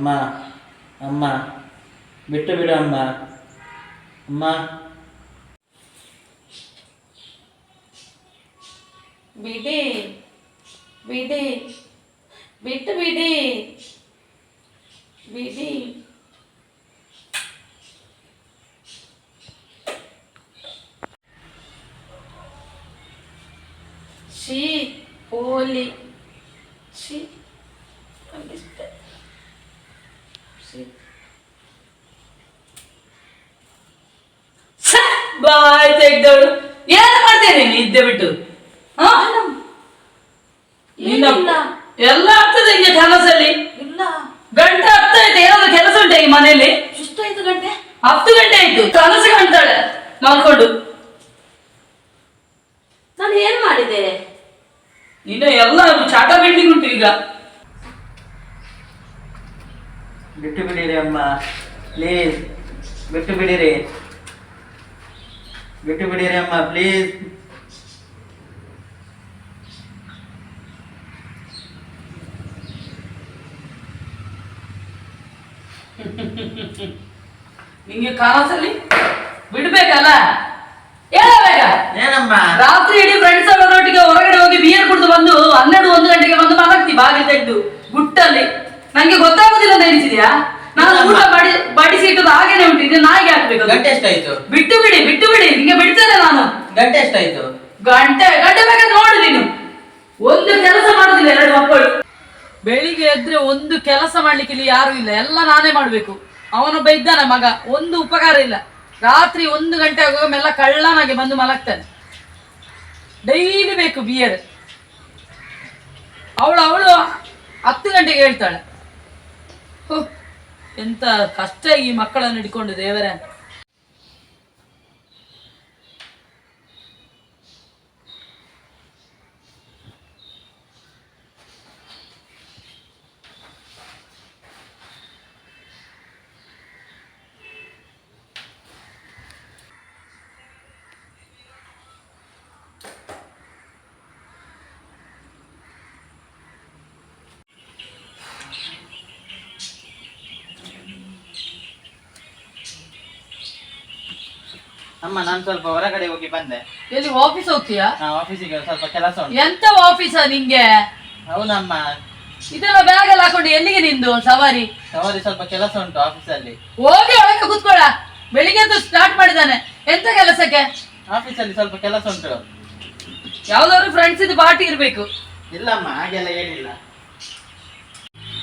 ಅಮ್ಮ ಅಮ್ಮ ಬಿಟ್ಟು ಬಿಡು ಅಮ್ಮ ಅಮ್ಮ ಬಿಡಿ ಬಿಡಿ ಬಿಟ್ಟು ಬಿಡಿ ಬಿಡಿ ಶೀ ಓಲಿ ಶೀ ನಂಗಿಷ್ಟ ಶೀ ಬಾಯ್ ತೆಗ್ದವಳು ಏನ್ ಮಾಡ್ತೇನೆ ನಿದ್ದೆ ಬಿಟ್ಟು? ನಿನ್ನ. ಎಲ್ಲ ಆಗ್ತದೆ ಹಿಂಗೆ ಕೆಲಸಲ್ಲಿ ಇಲ್ಲ. ಗಂಟೆ ಹತ್ತು ಆಯ್ತು ಏನಾದ್ರು ಕೆಲಸ ಉಂಟಾ ಈ ಮನೆಯಲ್ಲಿ? ಎಷ್ಟಾಯ್ತು ಗಂಟೆ? ಹತ್ತು ಗಂಟೆ ಆಯ್ತು. ಕನಸು ಕಾಣ್ತಾಳೆ. ಮಲ್ಕೊಂಡು. ನಾನು ಏನ್ ಮಾಡಿದೆ? ಇನ್ನು ಎಲ್ಲ ಚಾಟ ಬಿಡ್ಲಿಕ್ಕೆ ಉಂಟು ಈಗ. ಬಿಟ್ಟು ಬಿಡಿರಿ ಅಮ್ಮ. ಪ್ಲೀಸ್ ಬಿಟ್ಟು ಬಿಡಿರಿ. ಬಿಟ್ಟು ಬಿಡಿರಿ ಅಮ್ಮ ಪ್ಲೀಸ್ ನಿಂಗೆ ಕನಸಲ್ಲಿ ಬಿಡ್ಬೇಕಲ್ಲ? ಹೇಳಬೇಕ ಏನಮ್ಮ? ರಾತ್ರಿ ಇಡೀ ಫ್ರೆಂಡ್ಸ್ ಅವರೊಟ್ಟಿಗೆ ಹೊರಗಡೆ ಹೋಗಿ ಬಿಯರ್ ಕುಡಿದು ಬಂದು ಹನ್ನೆರಡು ಒಂದು ಗಂಟೆಗೆ ಬಂದು ಮಲಗ್ತಿ ಬಾಗಿಲು ತೆಗೆದು ಗುಟ್ಟಲ್ಲಿ. ನಂಗೆ ಗೊತ್ತಾಗುದಿಲ್ಲ ಅಂತ ಎನಿಸಿದ್ಯಾ ನಾನು ಊಟ ಬಡಿ ಬಡಿಸಿ ಇಟ್ಟದ್ದು ಹಾಗೇನೆ ಉಂಟು ಇದು ನಾಯಿಗೆ ಹಾಕ್ಬೇಕು. ಗಂಟೆ ಎಷ್ಟಾಯ್ತು? ಬಿಟ್ಟು ಬಿಡಿ ಬಿಟ್ಟು ಬಿಡಿ ನಿಂಗೆ ಬಿಡ್ತೇನೆ ನಾನು. ಗಂಟೆ ಎಷ್ಟಾಯ್ತು? ಗಂಟೆ ಗಂಟೆ ಬೇಕಾದ್ರೆ ನೋಡು ನೀನು. ಒಂದು ಕೆಲಸ ಮಾಡುದಿಲ್ಲ ಎರಡು ಮಕ್ಕಳು. ಬೆಳಿಗ್ಗೆ ಎದ್ರೆ ಒಂದು ಕೆಲಸ ಮಾಡ್ಲಿಕ್ಕೆ ಇಲ್ಲಿ ಯಾರು ಇಲ್ಲ ಎಲ್ಲ ನಾನೇ ಮಾಡ್ಬೇಕು. ಅವನೊಬ್ಬ ಇದ್ದಾನೆ ಮಗ ಒಂದು ಉಪಕಾರ ಇಲ್ಲ. ರಾತ್ರಿ ಒಂದು ಗಂಟೆ ಆಗುವಾಗ ಮೆಲ್ಲ ಕಳ್ಳನಾಗಿ ಬಂದು ಮಲಗ್ತಾನೆ. ಡೈಲಿ ಬೇಕು ಬಿಯರ್. ಅವಳು ಅವಳು ಹತ್ತು ಗಂಟೆಗೆ ಹೇಳ್ತಾಳೆ. ಎಂತ ಕಷ್ಟ ಈ ಮಕ್ಕಳನ್ನು ಹಿಡ್ಕೊಂಡು ದೇವರೇ. ಅಮ್ಮ ನಾನು ಸ್ವಲ್ಪ ಹೊರಗಡೆ ಹೋಗಿ ಬಂದೆ. ಎಲ್ಲಿ ಆಫೀಸ್ ಹೋಗ್ತೀಯಾ? ಆಫೀಸಿಗೆ ಸ್ವಲ್ಪ ಕೆಲಸ ಉಂಟು. ಎಂತ ಆಫೀಸ ನಿಂಗೆ? ಹೌದಮ್ಮ. ಇದೆಲ್ಲ ಬ್ಯಾಗ್ ಎಲ್ಲ ಹಾಕೊಂಡು ಎಲ್ಲಿಗೆ ನಿಂದು ಸವಾರಿ? ಸವಾರಿ ಸ್ವಲ್ಪ ಕೆಲಸ ಉಂಟು ಆಫೀಸಲ್ಲಿ ಹೋಗಿ ಒಳಗೆ ಕೂತ್ಕೊಳ್ಳ ಬೆಳಿಗ್ಗೆ ಸ್ಟಾರ್ಟ್ ಮಾಡಿದ್ದಾನೆ ಎಂತ ಕೆಲಸಕ್ಕೆ? ಆಫೀಸಲ್ಲಿ ಸ್ವಲ್ಪ ಕೆಲಸ ಉಂಟು. ಯಾವ್ದಾದ್ರು ಫ್ರೆಂಡ್ಸ್ ಇದು ಪಾರ್ಟಿ ಇರ್ಬೇಕು. ಇಲ್ಲಮ್ಮ ಹಾಗೆಲ್ಲ ಏನಿಲ್ಲ.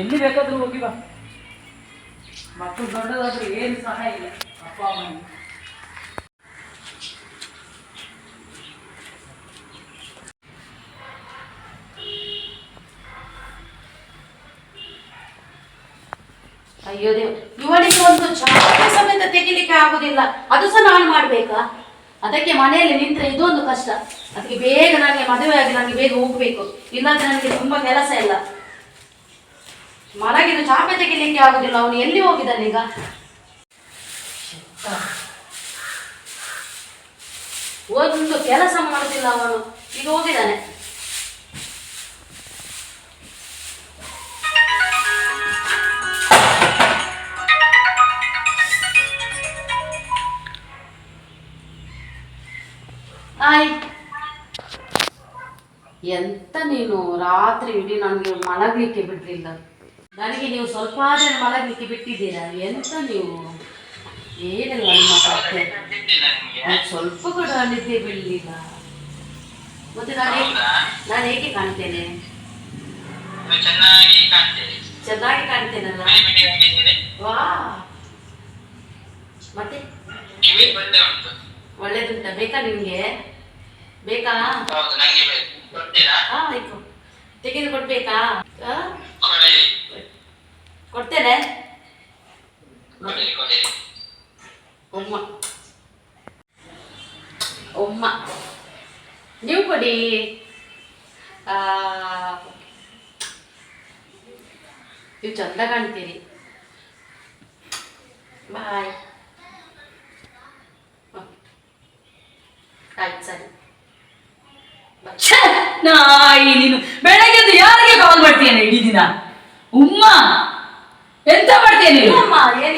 ಎಲ್ಲಿ ಬೇಕಾದ್ರೂ ಹೋಗಿ ಬಾ. ಮಕ್ಕಳು ದೊಡ್ಡದಾದ್ರೂ ಏನು ಸಹಾಯ ಇಲ್ಲ. ಅಪ್ಪ ಅಮ್ಮನಿಗೆ ಅಯ್ಯೋ ದೇವ್ ಇವಳಿಗೆ ಒಂದು ಚಾಪೆ ಸಮೇತ ತೆಗಿಲಿಕ್ಕೆ ಆಗುದಿಲ್ಲ. ಅದು ಸಹ ನಾನು ಮಾಡ್ಬೇಕಾ? ಅದಕ್ಕೆ ಮನೆಯಲ್ಲಿ ನಿಂತ್ರೆ ಇದೊಂದು ಕಷ್ಟ. ಅದಕ್ಕೆ ಬೇಗ ನನಗೆ ಮದುವೆ ಆಗಿ ನನಗೆ ಬೇಗ ಹೋಗ್ಬೇಕು. ಇಲ್ಲಾಂದ್ರೆ ನನಗೆ ತುಂಬಾ ಕೆಲಸ ಇಲ್ಲ. ಮಲಗಿದ್ದು ಚಾಪೆ ತೆಗಿಲಿಕ್ಕೆ ಆಗುದಿಲ್ಲ. ಅವನು ಎಲ್ಲಿ ಹೋಗಿದ್ದಾನೆ ಈಗ ಒಂದು ಕೆಲಸ ಮಾಡುದಿಲ್ಲ ಅವನು. ಈಗ ಹೋಗಿದ್ದಾನೆ. ಎಂತ ನೀನು? ರಾತ್ರಿ ಇಡೀ ನನಗೆ ಮಲಗಲಿಕ್ಕೆ ಬಿಡಲಿಲ್ಲ. ನನಗೆ ನೀವು ಸ್ವಲ್ಪ ಆದ್ರೆ ಮಲಗಲಿಕ್ಕೆ ಬಿಟ್ಟಿದ್ದೀರಾ? ಎಂತ ನೀವು? ಏನಿಲ್ಲ ನಿಮ್ಮ ಕಥೆ ಸ್ವಲ್ಪ ಕೂಡ ನಿದ್ದೆ ಬಿಡಲಿಲ್ಲ. ಮತ್ತೆ ನಾನು ನಾನು ಹೇಗೆ ಕಾಣ್ತೇನೆ? ಚೆನ್ನಾಗಿ ಕಾಣ್ತೇನಲ್ಲ? ವಾ. ಮತ್ತೆ? ಒಳ್ಳೇದುಂಟ? ಬೇಕಾ ನಿಮ್ಗೆ? ಬೇಕಾ. ಆಯ್ತು. ತೆಗೆದು ಕೊಡ್ಬೇಕಾ? ಕೊಡ್ತೇನೆ. ಉಮ್ಮ ಒಮ್ಮ. ಒಮ್ಮ. ನೀವು ಕೊಡಿ. ಆ, ನೀವು ಚಂದ ಕಾಣ್ತೀರಿ. ಬಾಯ್. ಆಯ್ತು ಸರಿ. ನಾಯಿ ನೀನು ಬೆಳಗ್ಗೆ ಎದ್ದು ಯಾರಿಗೆ ಕಾಲ್ ಮಾಡ್ತೀಯನೆ ಇಡೀ ದಿನ? ಉಮ್ಮ ಎಂತ ಮಾಡ್ತೀಯ ನೀನು?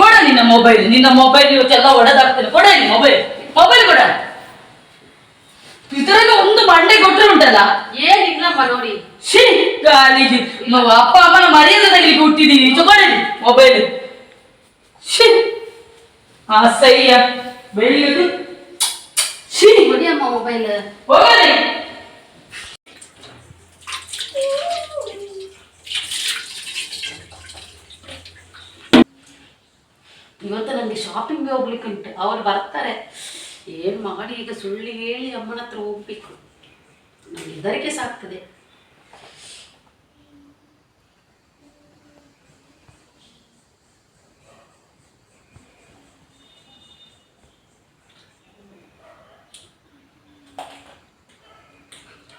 ಕೊಡ ನಿನ್ನ ಮೊಬೈಲ್ ನಿನ್ನ ಮೊಬೈಲ್ ಇವತ್ತೆಲ್ಲ ಒಡೆದಾಗ್ತದೆ. ಕೊಡ ನೀನು ಮೊಬೈಲ್ ಮೊಬೈಲ್ ಕೊಡ. ಇದರಲ್ಲಿ ಒಂದು ಮಂಡೆ ಕೊಟ್ಟರೆ ಉಂಟಲ್ಲ? ಏನಿಲ್ಲಮ್ಮ ನೋಡಿ. ಶೀ ಗಾಲಿಗೆ ಅಪ್ಪ ಅಮ್ಮನ ಮರ್ಯಾದೆ ತೆಗಿಲಿಕ್ಕೆ ಹುಟ್ಟಿದೀನಿ ತಗೊಳ್ಳಿ ಮೊಬೈಲ್ ಶೀ ಅಸಹ್ಯ ಬೆಳಿಗ್ಗೆ ಶೀ ಮೊಬೈಲ್ ಹೋಗಲಿ. ಇವತ್ತು ನನಗೆ ಶಾಪಿಂಗ್ ಹೋಗ್ಲಿಕ್ಕೆ ಉಂಟು. ಅವ್ರು ಬರ್ತಾರೆ. ಏನು ಮಾಡಿ ಈಗ ಸುಳ್ಳು ಹೇಳಿ ಅಮ್ಮನ ಹತ್ರ ಹೋಗ್ಬೇಕು. ನನಗೆ ಹೆದರಿಕೆ ಸಾಕ್ತದೆ.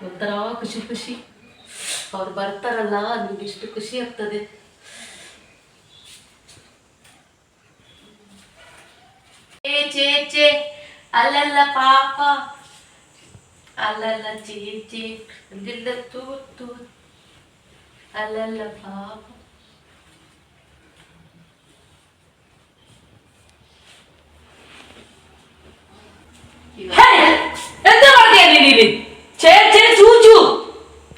ಒಂಥರ ಖುಷಿ ಖುಷಿ. ಅವ್ರು ಬರ್ತಾರಲ್ಲ ನನಗೆ ಎಷ್ಟು ಖುಷಿ ಆಗ್ತದೆ. ಚೇ ಚೇ ಚೇ ಅಲ್ಲಲ್ಲ ಪಾಪ ಅಲ್ಲಲ್ಲ ಚೇ ಚೇ ಅಲ್ಲಿಲ್ಲ ತೂ ತೂ ಅಲ್ಲಲ್ಲ ಪಾಪ ಹೇ, ಎಂತ ಮಾಡ್ತೀಯ ನೀನು ಇಲ್ಲಿ ಛೇ ಛೇ ಚೂಚು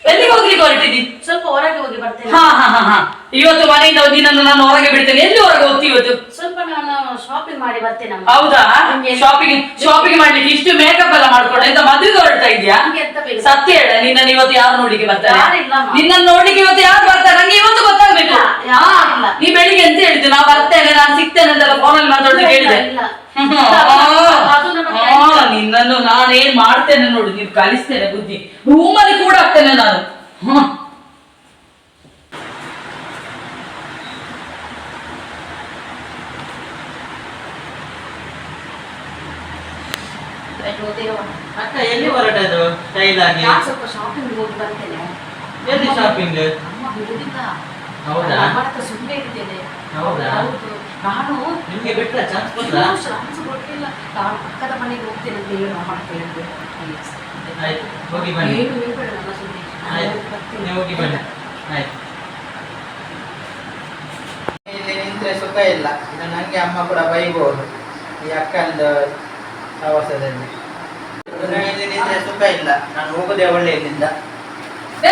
ಎಲ್ಲಿಗೆ ಹೋಗ್ಲಿಕ್ಕೆ ಹೊರಟಿದ್ದಿ ಸ್ವಲ್ಪ ಹೊರಗೆ ಹೋಗಿ ಬರ್ತೇನೆ ಹಾ ಹಾ ಹಾ ಹಾ ಇವತ್ತು ಮನೆಯಿಂದ ನಿನ್ನನ್ನು ನಾನು ಹೊರಗೆ ಬಿಡ್ತೇನೆ ಎಲ್ಲಿ ಹೊರಗೆ ಹೋಗ್ತಿ ಇವತ್ತು ಸ್ವಲ್ಪ ನಾನು ಶಾಪಿಂಗ್ ಮಾಡಿ ಬರ್ತೇನಮ್ಮ ಹೌದಾ? ಶಾಪಿಂಗ್ ಶಾಪಿಂಗ್ ಮಾಡ್ಲಿಕ್ಕೆ ಇಷ್ಟು ಮೇಕಪ್ ಎಲ್ಲ ಮಾಡ್ಕೊಂಡು ಎಂತ ಮದುವೆಗೆ ಹೊರಡ್ತಾ ಇದ್ಯಾ ನಿಮ್ಗೆ ಎಂತ ಬೇಕು? ಸತ್ಯ ಹೇಳ ನಿನ್ನ ಇವತ್ತು ಯಾರು ನೋಡ್ಲಿಕ್ಕೆ ಬರ್ತಾರೆ? ಯಾರಿಲ್ಲಮ್ಮ. ನಿನ್ನ ನೋಡ್ಲಿಕ್ಕೆ ಇವತ್ತು ಯಾರು ಬರ್ತಾರೆ? ನಂಗೆ ಇವತ್ತು ಗೊತ್ತಾಗ್ಬೇಕು. ನೀ ಬೆಳಿಗ್ಗೆ ಎಂತ ಹೇಳಿದ್ದು? ನಾ ಬರ್ತೇನೆ ನಾನು ಸಿಗ್ತೇನೆ ಅಂತೆಲ್ಲ ಫೋನಲ್ಲಿ ಮಾತಾಡೋದು ಕೇಳಿದೆ. ಹೇಳಿದೆ ಇಲ್ಲ. ಹ್ಮ್, ಅದು ಆ, ನಿನ್ನನ್ನು ನಾನೇನ್ ಮಾಡ್ತೇನೆ ನೋಡು ನೀನು ಕಲಿಸ್ತೇನೆ ಬುದ್ಧಿ. ರೂಮಲ್ಲಿ ಕೂಡ ಆಗ್ತೇನೆ ನಾನು. ಹ್ಮ್. ಅಕ್ಕ ಎಲ್ಲಿ ಹೊರಟದು ಸ್ಟೈಲ್ ಆಗಿ ನಾನು ಸ್ವಲ್ಪ ಶಾಪಿಂಗ್ ಹೋಗಿ ಬರ್ತೇನೆ ಎಲ್ಲಿ ಶಾಪಿಂಗ್ ಅಮ್ಮ ಹೌದಾ? ಹತ್ರ ಸುಮ್ಮನೆ ಇರ್ತೇನೆ. ಹೌದಾ? ಹೌದು. ನಾನು ನಿಮ್ಗೆ ಬಿಟ್ಟರೆ ಚಾನ್ಸ್ ಚಾನ್ಸ್ ಕೊಟ್ಟಿಲ್ಲ. ನಾನು ಪಕ್ಕದ ಮನೆಗೆ ಹೋಗ್ತೇನೆ ಅಂತ ಹೇಳಿ ಅಮ್ಮ ಹತ್ರ ಹೇಳ್ಬೇಕು. ಆಯ್ತು ಹೋಗಿ ಬನ್ನಿ. ಏನು ಹೇಳ್ಬೇಡ ನನ್ನ ಸುದ್ದಿ. ಆಯ್ತು ಹೋಗಿ ಬರ್ತೇನೆ. ನೀವು ಹೋಗಿ ಬನ್ನಿ. ಆಯ್ತು. ಇಲ್ಲಿ ನಿಂತ್ರೆ ಸುಖ ಇಲ್ಲ. ಇದು ನಂಗೆ ಅಮ್ಮ ಕೂಡ ಬೈಬೋದು. ಈ ಅಕ್ಕಂದು ಪ್ರವಾಸದಲ್ಲಿ ನಿಂತ್ರೆ ಸುಖ ಇಲ್ಲ ನಾನು ಹೋಗುದೇ ಒಳ್ಳೆ ಇಲ್ಲಿಂದ ಏ,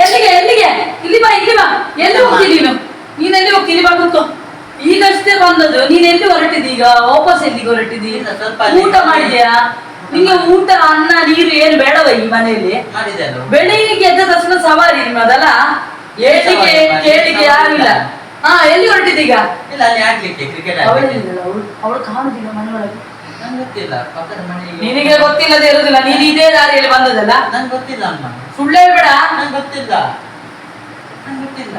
ಎಲ್ಲಿಗೆ ಎಲ್ಲಿಗೆ? ಇಲ್ಲಿ ಬಾ ಇಲ್ಲಿ ಬಾ. ಎಲ್ಲಿ ಹೋಗ್ತಿ ನೀನು? ನೀನ್ ಎಲ್ಲಿ ಹೋಗ್ತಿ ಇಲ್ಲಿ ಬಾ ಕೂತ್ಕೋ. ಈಗಷ್ಟೇ ಬಂದದ್ದು. ನೀನ್ ಎಲ್ಲಿ ಹೊರಟಿದ್ದಿ ಈಗ? ವಾಪಸ್ ಎಲ್ಲಿಗೆ ಹೊರಟಿದ್ದಿ? ಇಲ್ಲ, ಸ್ವಲ್ಪ ಅಲ್ಲಿ- ಊಟ ಮಾಡಿದ್ಯಾ? ನಿಂಗೆ ಊಟ ಅನ್ನ ನೀರು ಏನು ಬೇಡವ ಈ ಮನೆಯಲ್ಲಿ? ಮಾಡಿದೆ ಬೆಳಿಗ್ಗೆ ಎದ್ದ ತಕ್ಷಣ ಸವಾರಿ ನಿಮ್ಮದಲ್ಲ ಏಳಿಗೆ ಸವಾರಿ? ಕೇಳಿಕೆ ಯಾರು ಇಲ್ಲ. ಹಾ ಎಲ್ಲಿ ಹೊರಟಿದ್ದೀಗ ಇಲ್ಲ ಅಲ್ಲಿ ಆಡ್ಲಿಕ್ಕೆ ಕ್ರಿಕೆಟ್ ಅವಳು ಅವಳು ಕಾಣುದಿಲ್ಲ ಮನೆಯೊಳಗೆ. ನಿನಗೆ ಗೊತ್ತಿಲ್ಲದೆ ಇರುದಿಲ್ಲ ನೀನು ಇದೇ ದಾರಿಯಲ್ಲಿ ಬಂದದಲ್ಲ ನಂಗೆ ಗೊತ್ತಿಲ್ಲ ಅಮ್ಮ. ಸುಳ್ಳು ಹೇಳ್ಬೇಡ. ನಂಗೆ ಗೊತ್ತಿಲ್ಲ. ನಂಗೆ ಗೊತ್ತಿಲ್ಲ.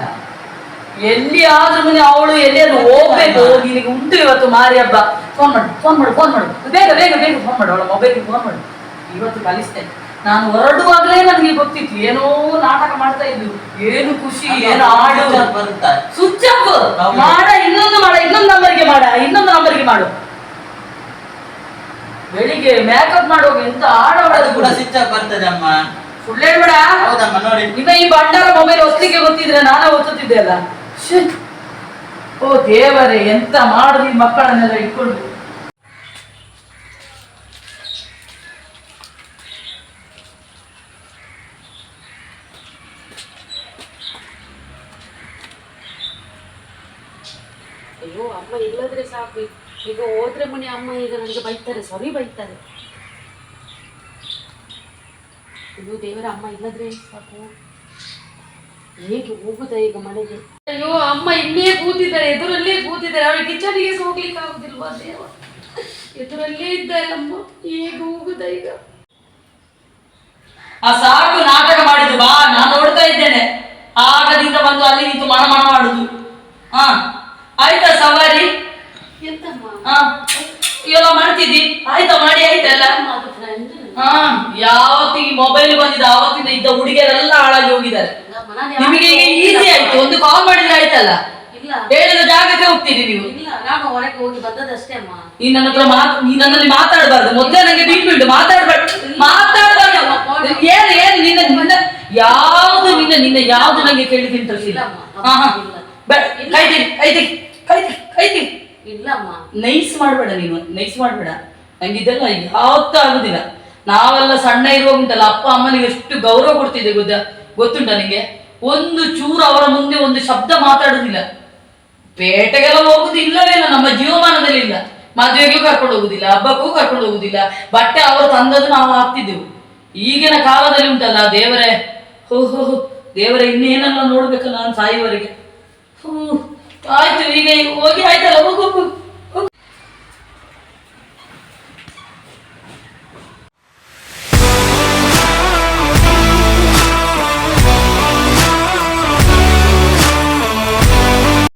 ಎಲ್ಲಿ ಆದ್ರೂ ಮನೆ ಅವಳು ಎಲ್ಲಿಯಾದ್ರೂ ಹೋಗ್ಬೇಕು. ನಿನಗೆ ಉಂಟು ಇವತ್ತು ಮಾರಿ ಹಬ್ಬ. ಫೋನ್ ಮಾಡು ಫೋನ್ ಮಾಡು ಫೋನ್ ಮಾಡು. ಬೇಗ ಬೇಗ ಬೇಗ ಫೋನ್ ಮಾಡು ಅವಳ ಮೊಬೈಲ್ಗೆ ಫೋನ್ ಮಾಡು. ಇವತ್ತು ಕಲಿಸ್ತೇನೆ ನಾನು ಹೊರಡುವಾಗಲೇ ನನಗೆ ಗೊತ್ತಿತ್ತು ಏನೋ ನಾಟಕ ಮಾಡ್ತಾ ಇದ್ದು ಏನು ಖುಷಿ ಏನು ಹಾಡು ಬರುತ್ತಾ ಸ್ವಿಚ್. ಮಾಡ ಇನ್ನೊಂದು ಮಾಡ ಇನ್ನೊಂದು ನಂಬರ್ಗೆ ಮಾಡ ಇನ್ನೊಂದು ನಂಬರ್ಗೆ ಮಾಡು. ಬೆಳಿಗ್ಗೆ ಮೇಕಪ್ ಮಾಡುವಾಗ ಎಂತ ಅದು ಆಡೋದು ಕೂಡ ಸ್ವಿಚ್ ಆಫ್ ಬರ್ತದೆ ಅಮ್ಮ. ಸುಳ್ಳು ಹೇಳ್ಬೇಡ. ಹೌದಮ್ಮ ನೋಡಿ. ಇನ್ನ ಈ ಬಂಡಾರ ಮೊಬೈಲ್ ಒತ್ತಿಗೆ ಗೊತ್ತಿದ್ರೆ ನಾನೇ ಒತ್ತುತ್ತಿದ್ದೆ ಅಲ್ಲ. ಶ್ಶೇ. ಓ ದೇವರೇ ಎಂತ ಮಾಡುದು ಈ ಮಕ್ಕಳನ್ನೆಲ್ಲ ಇಟ್ಕೊಂಡು ಅಯ್ಯೋ ಅಮ್ಮ ಇಲ್ಲದ್ರೆ ಸಾಕು. ಈಗ ಹೋದ್ರೆ ಮನೆ ಅಮ್ಮ ಈಗ ನನಗೆ ಬೈತಾರೆ ಸರಿ ಬೈತಾರೆ. ಇದು ದೇವರ, ಅಮ್ಮ ಇಲ್ಲದ್ರೆ ಸಾಕು. ಹೇಗೆ ಹೋಗುದ ಈಗ ಮನೆಗೆ? ಅಯ್ಯೋ, ಅಮ್ಮ ಇಲ್ಲೇ ಕೂತಿದ್ದಾರೆ, ಎದುರಲ್ಲೇ ಕೂತಿದ್ದಾರೆ. ಅವಳು ಕಿಚನಿಗೆ ಹೋಗ್ಲಿಕ್ಕೆ ಆಗುದಿಲ್ವಾ ದೇವ? ಎದುರಲ್ಲೇ ಇದ್ದಾರೆ ಅಮ್ಮ ಹೇಗೆ ಹೋಗುದ ಈಗ? ಆ ಸಾಕು ನಾಟಕ ಮಾಡಿದ್ದು, ಬಾ ನಾನು ನೋಡ್ತಾ ಇದ್ದೇನೆ. ಆಗದಿಂದ ಬಂದು ಅಲ್ಲಿ ನಿಂತು ಮಣ ಮಾಡುದು. ಹಾ. ಆಯ್ತಾ ಸವಾರಿ? ಎಲ್ಲ ಮಾಡ್ತಿದ್ದಿ? ಆಯ್ತಾ ಮಾಡಿ ಆಯ್ತಲ್ಲ ಹಾ ಯಾವತ್ತಿಗೆ ಮೊಬೈಲ್ ಬಂದಿದ್ದ ಆವತ್ತಿಂದ ಇದ್ದ ಹುಡುಗಿಯರೆಲ್ಲ ಹಾಳಾಗಿ ಹೋಗಿದ್ದಾರೆ. ನಿಮಗೆ ಈಗ ಈಸಿ ಆಯ್ತು ಒಂದು ಕಾಲ್ ಮಾಡಿದ್ರೆ ಆಯ್ತಲ್ಲ? ಹೇಳಿದ ಜಾಗಕ್ಕೆ ಹೋಗ್ತೀರಿ ನೀವು? ನಾನು ಹೊರಗೆ ಹೋಗಿ ಬಂದದಷ್ಟೇ ಅಮ್ಮ. ನೀ ನನ್ನ ಹತ್ರ ನೀನ್ ನೀ ನನ್ನಲ್ಲಿ ಮಾತಾಡಬಾರ್ದು. ಮೊದಲೇ ನಂಗೆ ಬಿಟ್ಟು ಮಾತಾಡ್ಬಾರ್ದು. ಮಾತಾಡಬಾರ್ದು. ಏನು ಏನು ನಿನ್ನ ನಿನ್ನ ಯಾವ್ದು ನಿನ್ನ ನಿನ್ನ ಯಾವ್ದು ನಂಗೆ ಕೇಳಿದ ಇಂಟ್ರೆಸ್ಟ್ ಇಲ್ಲ. ಇಲ್ಲಮ್ಮ, ಹಾ ಹಾ. ಇಲ್ಲಮ್ಮ. ನೈಸ್ ಮಾಡಬೇಡ ನೀನು ನೈಸ್ ಮಾಡಬೇಡ. ನಂಗೆ ಇದೆಲ್ಲ ಯಾವತ್ತೂ ಆಗುದಿಲ್ಲ. ನಾವೆಲ್ಲ ಸಣ್ಣ ಇರುವಾಗ ಉಂಟಲ್ಲ ಅಪ್ಪ ಅಮ್ಮನಿಗೆ ಎಷ್ಟು ಗೌರವ ಕೊಡ್ತಿದ್ದೆ ಗೊತ್ತಾ? ಗೊತ್ತುಂಟ ನಿಂಗೆ? ಒಂದು ಚೂರು ಅವರ ಮುಂದೆ ಒಂದು ಶಬ್ದ ಮಾತಾಡುದಿಲ್ಲ. ಪೇಟೆಗೆಲ್ಲ ಹೋಗುದು ಇಲ್ಲವೇ ಇಲ್ಲ ನಮ್ಮ ಜೀವಮಾನದಲ್ಲಿ ಇಲ್ಲ. ಮದುವೆಗೂ ಕರ್ಕೊಂಡು ಹೋಗುದಿಲ್ಲ ಹಬ್ಬಕ್ಕೂ ಕರ್ಕೊಂಡು ಹೋಗುದಿಲ್ಲ. ಬಟ್ಟೆ ಅವರು ತಂದದ್ದು ನಾವು ಹಾಕ್ತಿದ್ದೆವು. ಈಗಿನ ಕಾಲದಲ್ಲಿ ಉಂಟಲ್ಲ ದೇವರೇ? ಹೋ ಹೋ ಹೋ, ದೇವರೇ ಇನ್ನೇನೆಲ್ಲ ನೋಡ್ಬೇಕಲ್ಲ ನಾನು ಸಾಯುವವರೆಗೆ. ಹೂ ಆಯ್ತು ಈಗ ಹೋಗಿ ಆಯ್ತಲ್ಲ ಹೋಗು